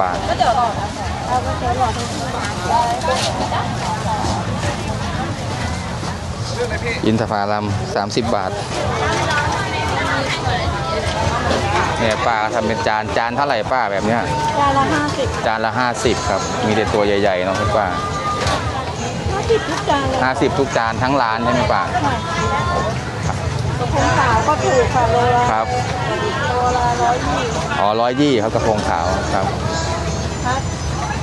บาทก็เดี๋ยวรอนะเอาก็เดี๋ยวรอทุกคนอินทผลัม30 บาทเนี่ยป้าทำเป็นจานจานเท่าไหร่ป้าแบบเนี้ยจานละห้าสิบจานละ50ครับ มีแต่ตัวใหญ่ๆเนาะคุณป้าห้าสิบทุกจานเลย50ทุกจานทั้งร้านใช่ไหมป้าค่ะกระพงขาวก็ถูกค่ะโลละครับโลละร้อยยี่อ๋อร้อยยี่ครับกระพงขาวครับ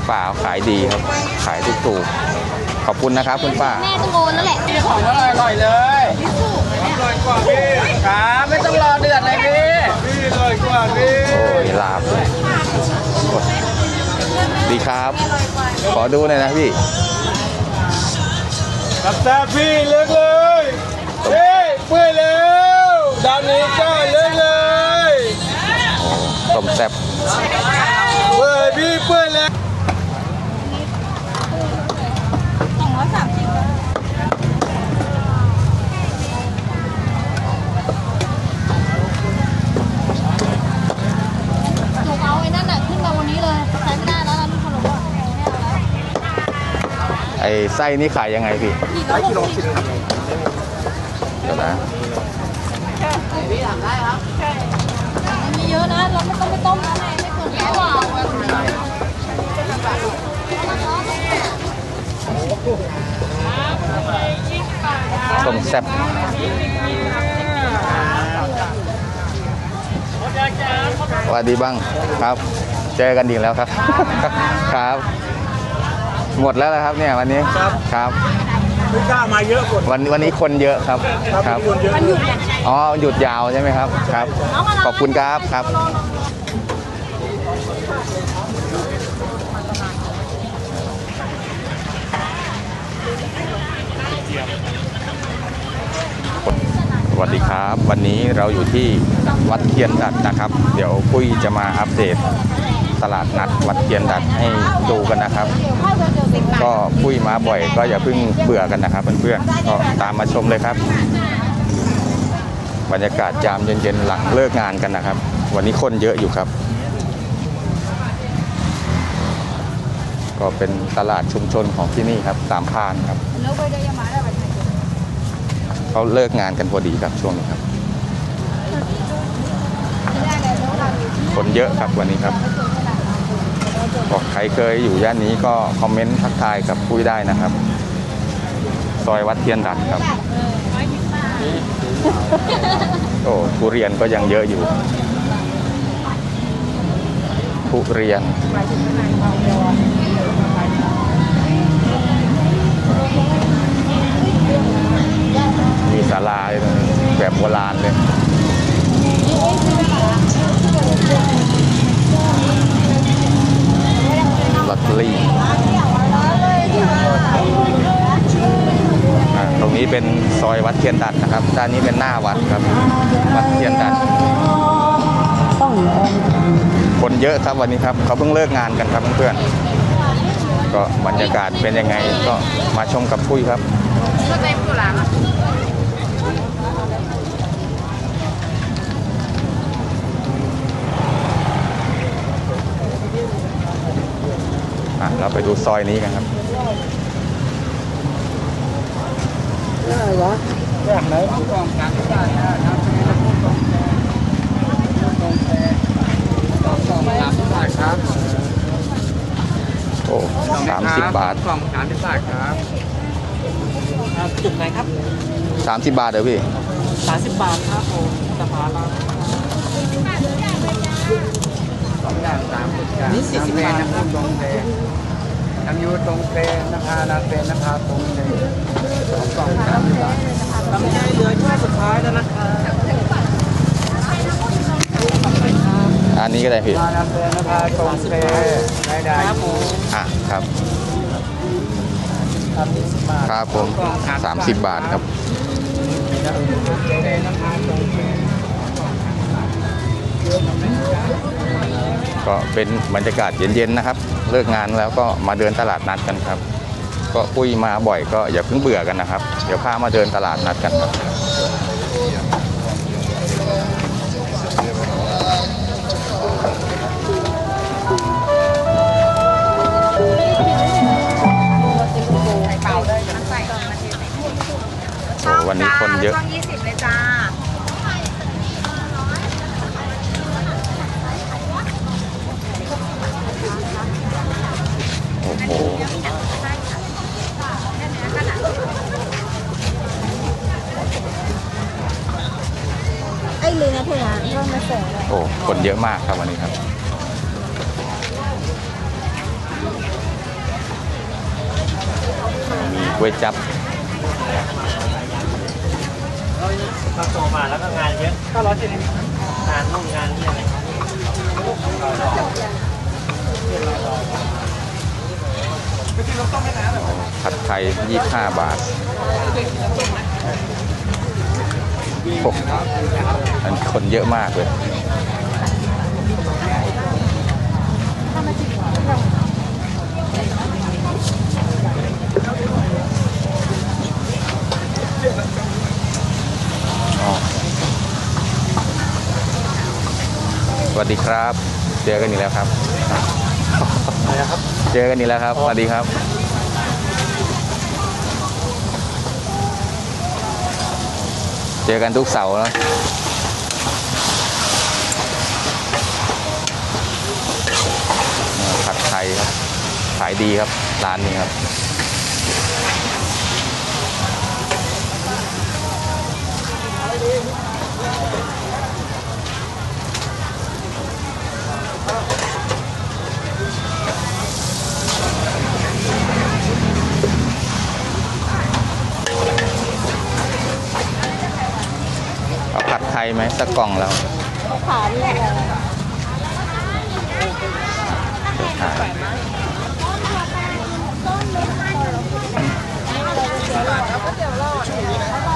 ป้าขายดีครับ ขายถูกๆขอบคุณนะครับคุณป้า แม่ต้องโอนนั่นแหละของอร่อยอร่อยเลยอร่อยกว่าพี่ครับไม่ต้องรอเดือดเลยพี่พี่อร่อยกว่าพี่โอ้ยลาบดีครับ ขอดูหน่อยนะพี่กับแซ่บพี่เลือกเลยเฮ้ยเปื่อยแล้วด้านนี้ก็เลือกเลยต้มแซ่บเปื่อยพี่เปื่อยแล้ว สองร้อยสามสิบ หนูเอาไอ้นั่นน่ะขึ้นมาวันนี้เลยใช้ ไม่ได้แล้วนะลูกขนมอะไม่เอาแล้วไอไส้นี่ขายยังไงพี่กิโลหกสิบเดี๋ยวนะมีเยอะนะ เราไม่ต้องไปต้มนะไม่เกินแค่ว่าต้มแซ่บสวัสดีบ้างครับ เจอกันอีกแล้วครับ ครับ หมดแล้วนะครับเนี่ยวันนี้ครับไม่กล้ามาเยอะกว่าวันวันนี้คนเยอะครับครับ คนเยอะอ๋อหยุดยาวใช่ไหมครับครับ ขอบคุณครับครับ สวัสดีครับ วันนี้เราอยู่ที่วัดเทียนดัดนะครับ เดี๋ยวปุ้ยจะมาอัปเดต ตลาดนัดวัดเทียนดัดให้ดูกันนะครับ ก็ปุ้ยมาบ่อยก็อย่าเพิ่งเบื่อกันนะครับเพื่อนๆก็ตามมาชมเลยครับ บรรยากาศยามเย็นๆหลังเลิกงานกันนะครับ วันนี้คนเยอะอยู่ครับ ก็เป็นตลาดชุมชนของที่นี่ครับสามพรานครับเขาเลิกงานกันพอดีครับช่วงนี้ครับ คนเยอะครับวันนี้ครับ บอกใครเคยอยู่ย่านนี้ก็คอมเมนต์ทักทายกับปุ้ยได้นะครับ ซอยวัดเทียนดัดครับ โอ้ทุเรียนก็ยังเยอะอยู่ ทุเรียนมีศาลาแบบโบราณเลย ลอตเตอรี่อ่าตรงนี้เป็นซอยวัดเทียนดัดนะครับ ด้านนี้เป็นหน้าวัดครับ วัดเทียนดัด คนเยอะครับวันนี้ครับ เขาเพิ่งเลิกงานกันครับเพื่อนๆ ก็บรรยากาศเป็นยังไงก็มาชมกับปุ้ยครับ อะเราไปดูซอยนี้กันครับจากไหนผู้กองการที่ได้นะครับผู้กองแทนผู้กองแทนผู้กองการที่ได้ครับโอ้สามสิบบาทผู้กองการที่ได้ครับจุดไหนครับสามสิบบาทเดี๋ยวพี่สามสิบบาทครับผมสะพานเรา สองอย่างสามสิบอย่างนี่สี่สิบบาทนะครับตรงเทน้ำยูตรงเทนะคะนาเฟนนะคะตรงเทสองกล่องสามสิบบาททำใจเหลือช่วงสุดท้ายแล้วนะครับอันนี้ก็ได้พี่มานาเฟนนะคะตรงเทได้ได้ครับผมอะครับ สามสิบบาทครับผมสามสิบบาทครับ ก็เป็นบรรยากาศเย็นๆนะครับ เลิกงานแล้วก็มาเดินตลาดนัดกันครับ ก็ปุ้ยมาบ่อยก็อย่าเพิ่งเบื่อกันนะครับ เดี๋ยวพามาเดินตลาดนัดกันครับวันนี้คนเยอะ หไอ้ลืมนะเพื่อนก็มาส่งเลยโอ้คนเยอะมากครับวันนี้ครับ มีก๋วยจับเราโตมาแล้วก็งานเยอะก็ร้อนจริงงานนู่นงานนี่อะไร ผัดไทย 25 บาทโอ้อันคนเยอะมากเลยสวัสดีครับ เจอกันอีกแล้วครับนะครับ เจอกันอีกแล้วครับ สวัสดีครับ เจอกันทุกเสาร์นะผัดไทยครับ ขายดีครับ ร้านนี้ครับ เอาผัดไท ยไหมสักกล่องแล้วขานี่อะไร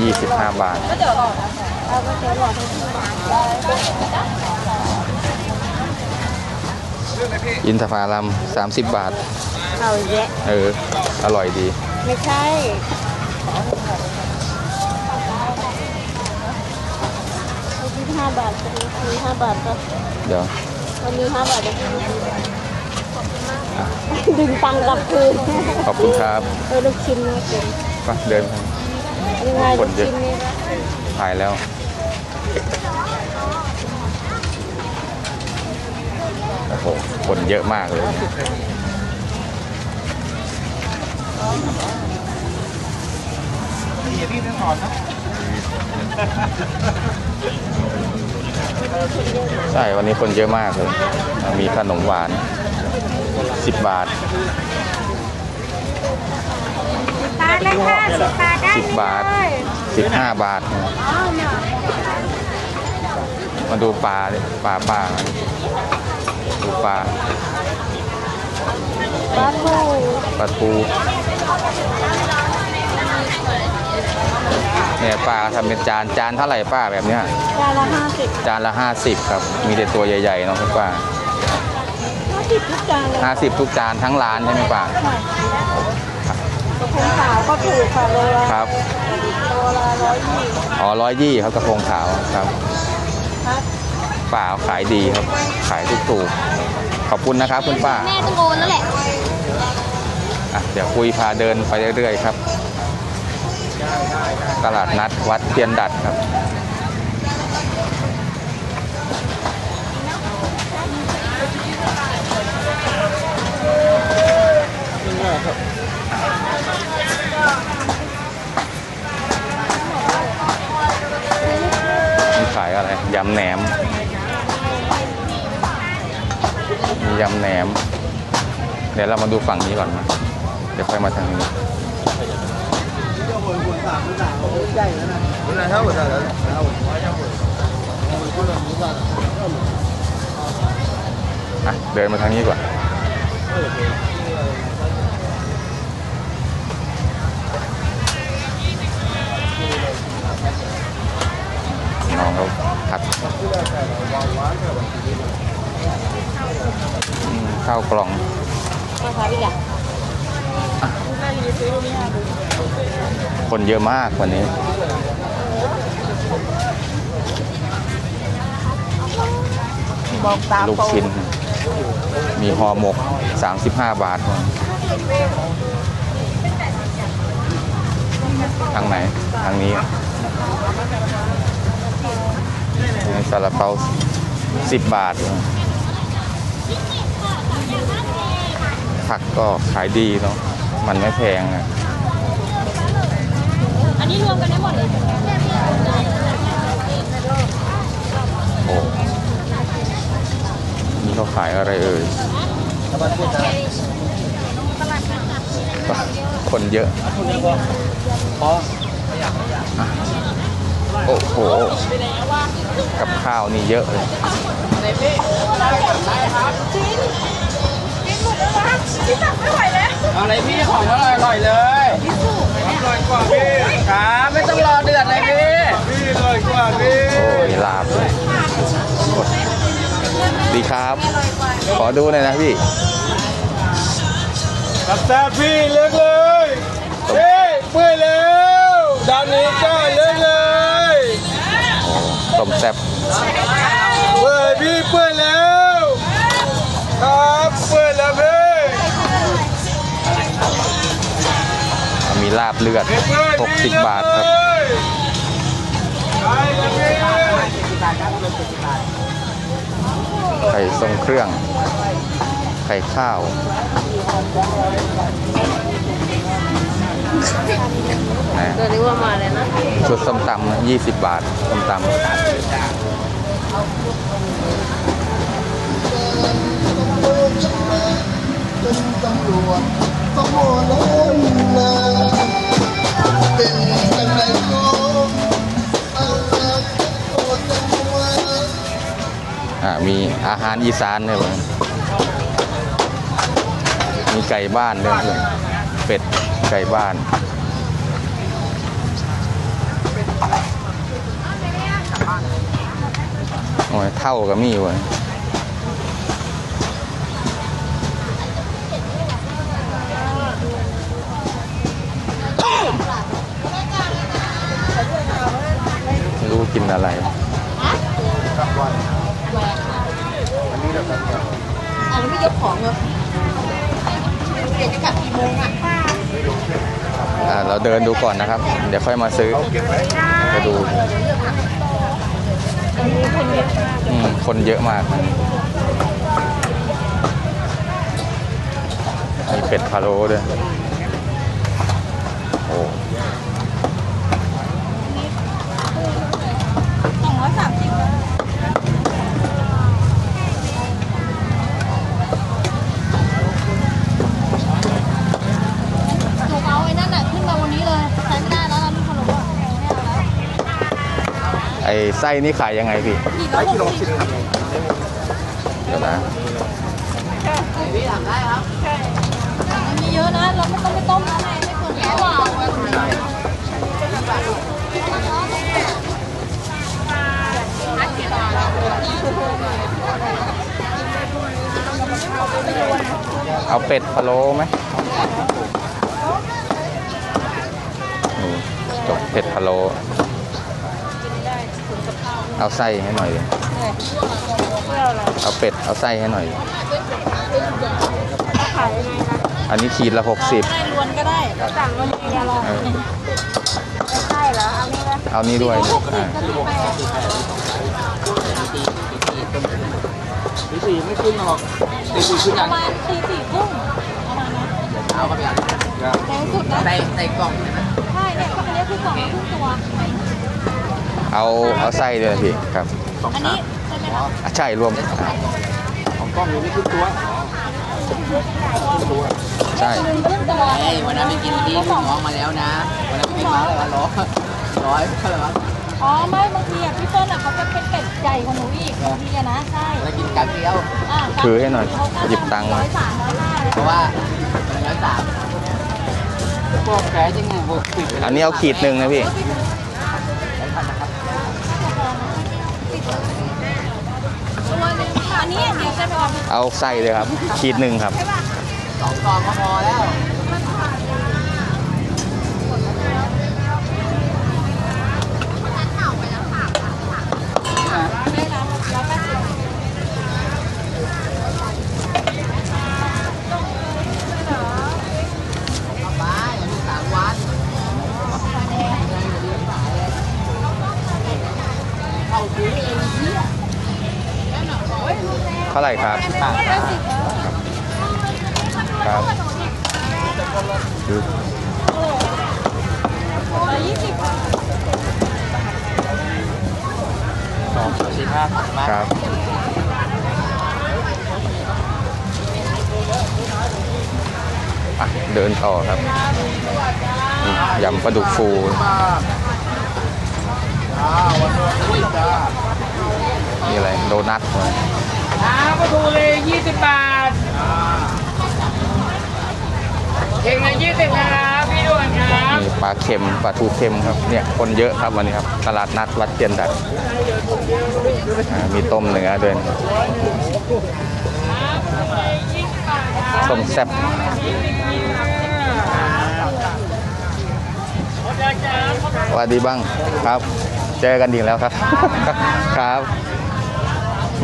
ยี่สิบห้าบาทก็เดี๋ยวหลอดนะเอาก็เดี๋ยวหลอดให้พี่อินทผลัมสามสิบบาท เอาแยะเออ อร่อยดี ไม่ใช่ ยี่ห้าบาทมีห้าบาทก็เดี๋ยววันนี้ห้าบาทจะดึงตังค์กลับคืนขอบคุณครับเออลูกชิ้นนะคุณไปเดินไปยังไงคลูนกเยอะชิ้นนี่ถ่ายแล้วโอ้โหคนเยอะมากเลยพี่ต้องสอนนะ ใช่ วันนี้คนเยอะมากเลย มีขนมหวาน 10 บาท ตาเลยค่ะสิบบาทได้10 บาท15 บาทมาดูปลาดิปลาปลาดูปลาบ้านลูกปลาทู เนี่ยป้าทำเป็นจานจานเท่าไหร่ป้าแบบเนี้ยจานละห้าสิบจานละ50ครับ มีแต่ตัวใหญ่ๆเนาะคุณป้าห้าสิบทุกจานเลย50ทุกจานทั้งร้านใช่ไหมป้ากระพงขาวก็ถูกค่ะโลละครับตัวละร้อยยี่อ๋อร้อยยี่ครับกระพงขาวครับครับป้าขายดีครับ ขายถูกๆขอบคุณนะครับคุณป้าแม่ต้องโอนแล้วแหละอะเดี๋ยวคุยพาเดินไปเรื่อยๆครับ ตลาดนัดวัดเทียนดัดครับนี่ขายอะไร ยำแหนม มียำแหนม เดี๋ยวเรามาดูฝั่งนี้ก่อนนะเดี๋ยวค่อยมาทางนี้ อะเดินมาทางนี้ก่อน น้องเขาผัดอืมข้าวกล่อง ราคาอีอะ คนเยอะมากวันนี้ บอกตามลูกชิ้น มีห่อหมก 35 บาท ทางไหน ทางนี้นี่ซาลาเปา10 บาท ผักก็ขายดีเนาะ มันไม่แพงอะ อันนี้รวมกันได้หมดเลยโอ้นี่เขาขายอะไรเอ่ย คนเยอะ โอ้โห กับข้าวนี่เยอะเลย เอาอะไรพี่ของอร่อยอร่อยเลยอร่อยกว่าพี่ครับไม่ต้องรอเดือดเลยพี่พี่อร่อยกว่าพี่โอ้มีลาบด้วยดีครับ ขอดูหน่อยนะพี่กับแซ่บพี่เลือกเลยเฮ้ยเปื่อยแล้วด้านนี้ก็เลือกเลยต้มแซ่บเปื่อยพี่เปื่อยแล้ว ลาบเลือด 60 บาทครับได้ครับพี่ไข่ทรงเครื่อง ไข่ข้าวนะตัวนี้ว่ามาเลยนะชุดส้มตำนะ20บาทส้มตำ มีอาหารอีสานด้วยเว้ยมีไก่บ้านด้วยเพื่อนเป็ดไก่บ้านโอ้ยเท่ากับมีเว้ยไม่รู้กินอะไรอันนี้ไม่ยกของเหรอเดี๋ยวจะกลับกี่โมงอะอ่าเราเดินดูก่อนนะครับ เดี๋ยวค่อยมาซื้อไปดูอืมคนเยอะมากมีเป็ดพะโล้ด้วย โอ้ สองร้อยสามสิบหนูเอาไอ้นั่นน่ะขึ้นมาวันนี้เลยใช้ไม่ได้แล้วร้านลูกขนมอะไม่เอาแล้ว ไส้นี่ขายยังไงพี่กี่โลหกสิบเดี๋ยวนะมีเยอะนะ เราไม่ต้องไปต้มนะไม่เกินแค่ว่าเอาเป็ดพะโล้ไหมจบเป็ดพะโล้ เอาไส้ให้หน่อยดิเอาเป็ด เอาไส้ให้หน่อยดิอันนี้ขีดละหกสิบได้ล้วนก็ได้สั่งวันนี้อร่อยเออใช่เหรอ เอานี่นะเอานี้ด้วยหกสิบอ่าก็ดีแปดตีสี่ไม่ขึ้นหรอกตีสี่ขึ้นปยัระงมาณสี่สี่ครึ่งประมาณนั้นเอาก็ไปเอาแพงสุดนะใส่ใส่กล่องใช่ไหมใช่เนี่ยอันนี้คือกล่องละครึ่งตัว เอาเอาไส้ด้วยพี่ครับอันนี้ใช่ไหมคะอะใช่รวมอะของกล้องอยู่ไม่ขึ้นตัวใช่หนึ่งครึ่งตัว เฮ้ยวันนั้นไปกินที่ลูกน้องมาแล้วนะ วันนั้นไปกินมาแล้วละร้อยร้อยเท่าไหร่วะอ๋อไม่บางทีอะพี่เปิ้ลอะเขาจะเป็นเป็ดใหญ่กว่าหนูอีกบางทีอะนะใช่แล้วกินกากเกี๊ยว อะถือให้หน่อยหยิบตังค์ร้มาอยสามร้อยห้าเลยเพราะว่าวันนั้นร้อยสามพวกแกจริงไงพวกติดอันนี้เอาขีดหนึ่งนะพี่ตัวหนึงอันนี้อย่าง เดียวใช่ไหมคะเอาไส้เลยครับ ขีดหนึ่งครับ สองกล่องก็พอแล้ว ครับครับดูสองสี่ห้าครับเดินต่อครับยำปลาดุกฟูนี่อะไรโดนัท อ่าก็ดูเลยยี่สิบบาทเข่งละยี่สิบนะครับพี่ด่วนครับมีปลาเค็มปลาทูเค็มครับเนี่ยคนเยอะครับวันนี้ครับตลาดนัดวัดเทียนดัดอ่ามีต้มเนื้อด้วยต้มแซ่บ สวัสดีบ้างครับ เจอกันอีกแล้วครับ ครับ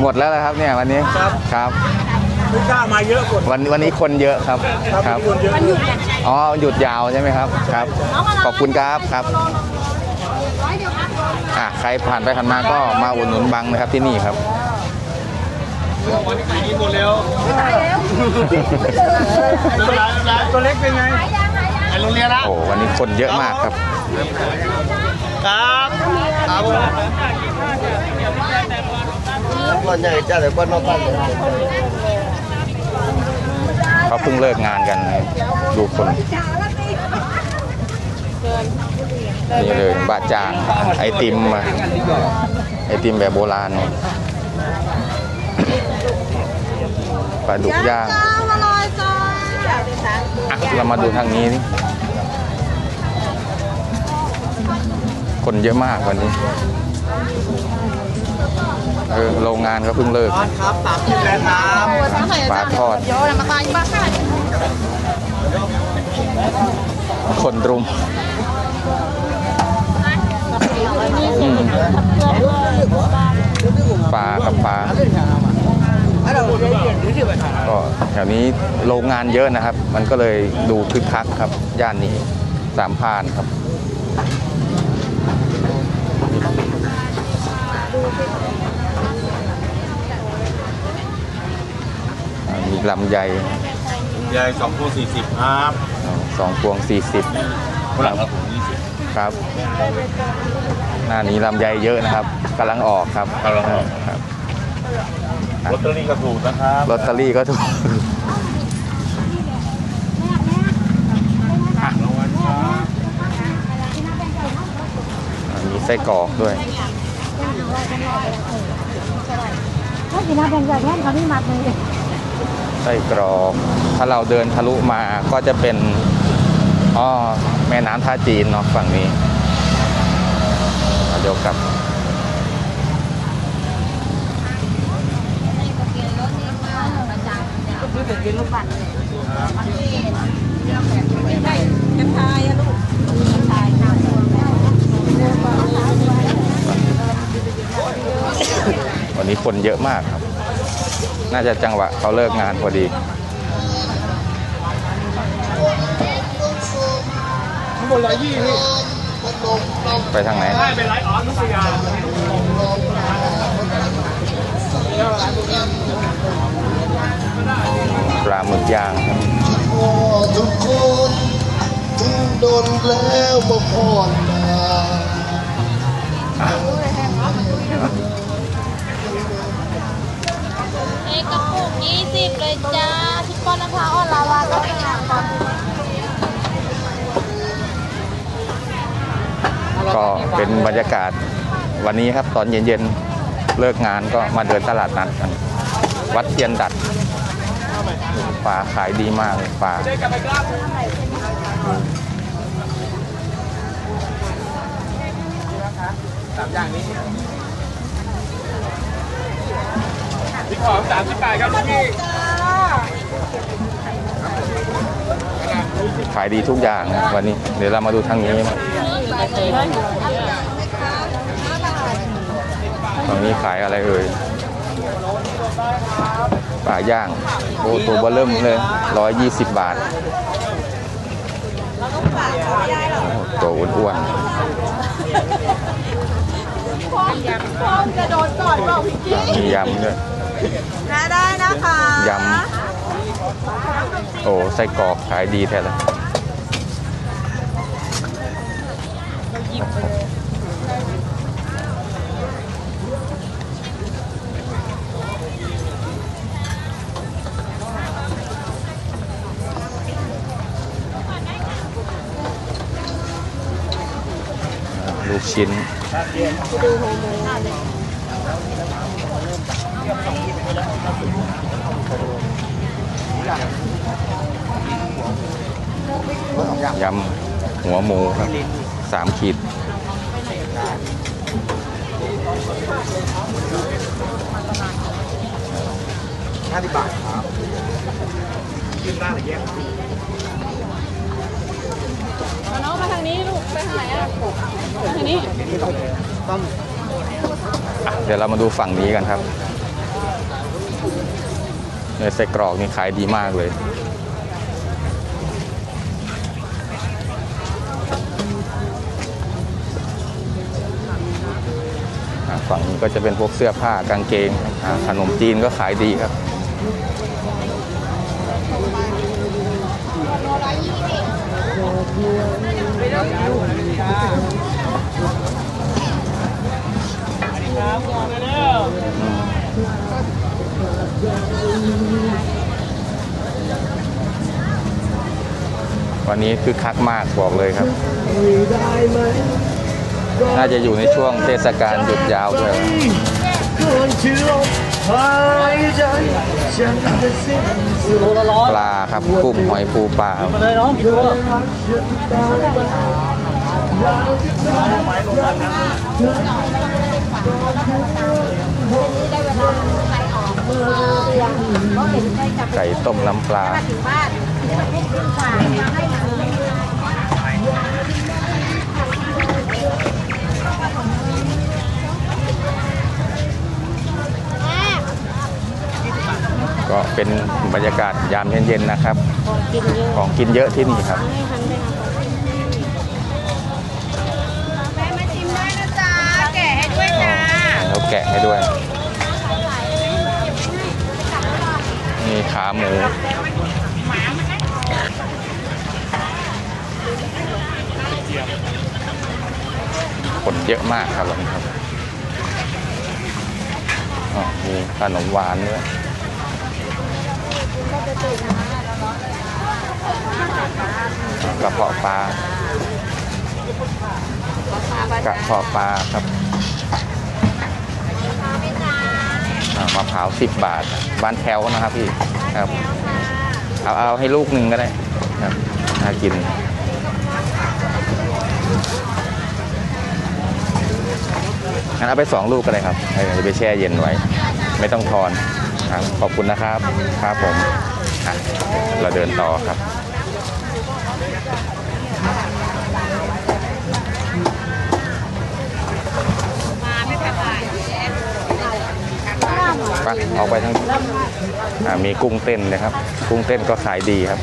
หมดแล้วนะครับเนี่ยวันนี้ครับลูกค้ามาเยอะกว่าวันวันนี้คนเยอะครับครับคนเยอะอ๋อหยุดยาวใช่ไหมครับครับ ขอบคุณครับครับอะใครผ่านไปผ่านมาก็มาอุดหนุนบังนะครับที่นี่ครับหมดแล้วตัวเล็กเป็นไงไปโรงเรียนละโอ้วันนี้คนเยอะมากครับ ครับครับ ก้อนใหญ่จ้าแต่ก้อนนอกบ้านเขาเพิ่งเลิกงานกันดูคนนี่เลยบะจ่างไอติมไอติมแบบโบราณปลาดุกย่างมาจะเรามาดูทางนี้นี่คนเยอะมากวันนี้ เออโรงงานก็เพิ่งเลิกครับสามสิบแล้วครับปลาทอดเดี๋ยวมาตายบ้าค่ะคนรุมอืมปลากับปลาก็แถวนี้โรงงานเยอะนะครับ มันก็เลยดูคึกคักครับ ย่านนี้สามพรานครับอ่า มีลำไยยายสองพวงสี่สิบครับอ๋อสองพวงสี่สิบฝรั่งครับผมยี่สิบครับ หน้านี้ลำไยเยอะนะครับกำลังออกครับกำลังออกครับลอตเตอรี่ก็ถูกนะครับลอตเตอรี่ก็ถูกอะอะมีไส้กรอกด้วย ถ้ากินน้ำแดงใหญ่แน่เขาไม่มัดเลยไส้กรอกถ้าเราเดินทะลุมาก็จะเป็นอ๋อแม่น้ำท่าจีนเนาะฝั่งนี้เดี๋ยวกลับวันนี้คนเยอะมากครับ น่าจะจังหวะเขาเลิกงานพอดีทั้งหมดร้อยยี่พี่ไปทางไหนได้เป็นไรอ๋อนุสยาปลาหมึกย่างครับพ่อทุกคนถึงโดนแล้วมาพ่อนมา เอกกระปุกยี่สิบเลยจ้าชุดก้อนนะคะอ่อนลาวาก็เป็นงานค่ะก็เป็นบรรยากาศวันนี้ครับตอนเย็นๆเลิกงานก็มาเดินตลาดนัดกันวัดเทียนดัดปลาขายดีมากเลยปลา ขายดีทุกอย่างนะวันนี้ เดี๋ยวเรามาดูทางนี้มั้งตรงนี้ขายอะไรเอ่ยปลาย่างโอ้ตัวเบอเริ่มเลยร้อยยี่สิบบาทโอ้ตัวอ้วนพ่อจะโดนก่อนเปล่าพี่กี้ๆมียำด้วย นะได้นะคะยำ โอ้ไส้กรอกขายดีแท้เลยลูกชิ้นดูโฮโม ยำหัวหมูครับสามขีดห้าสิบบาทครับเอาน้องมาทางนี้ลูกไปทางไหนอะทางนี้ ต้องอะเดี๋ยวเรามาดูฝั่งนี้กันครับ เนื้อไส้กรอกนี่ขายดีมากเลยฝั่งนี้ก็จะเป็นพวกเสื้อผ้ากางเกงขนมจีนก็ขายดีครับ วันนี้คือคักมากบอกเลยครับ น่าจะอยู่ในช่วงเทศกาลหยุดยาวด้วยปลาครับกุ้งหอยปูปลามาเลยน้องกี่ตัว ไก่ต้มน้ำปลาถึงบ้านถึงฝากมาให้มาก็เป็นบรรยากาศยามเย็นๆนะครับ ของกินเยอะที่นี่ครับแม่มาชิมได้นะจ๊ะแกะให้ด้วยจ้า แล้วแกะให้ด้วย มีขาหมูคนเยอะมากครับวันนี้ครับมีขนมหวานด้วยกระเพาะปลากระเพาะปลาครับ อ่า มะพร้าวสิบบาท บ้านแถวนะครับพี่ครับเอาเอาให้ลูกหนึ่งก็ได้ครับน่ากินงั้นเอาไปสองลูกก็ได้ครับเออจะไปแช่เย็นไว้ ไม่ต้องทอนครับขอบคุณนะครับ ครับผมเราเดินต่อครับ ไปออกไปทั้งอ่ามีกุ้งเต้นนะครับ กุ้งเต้นก็ขายดีครับ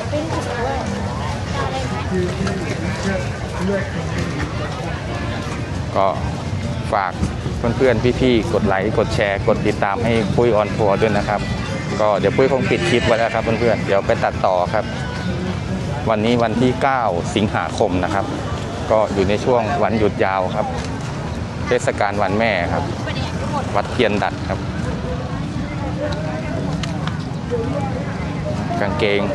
ก็ฝากเพื่อนๆพี่ๆกดไลค์กดแชร์ กดติดตามให้ปุ้ยออนทัวร์ด้วยนะครับ ก็เดี๋ยวปุ้ยคงปิดคลิปไว้แล้วครับเพื่อนๆเดี๋ยวไปตัดต่อครับ วันนี้วันที่ 9 สิงหาคมนะครับ ก็อยู่ในช่วงวันหยุดยาวครับ เทศกาลวันแม่ครับ วัดเทียนดัดครับ กางเกง 49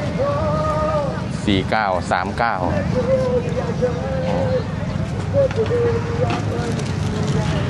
39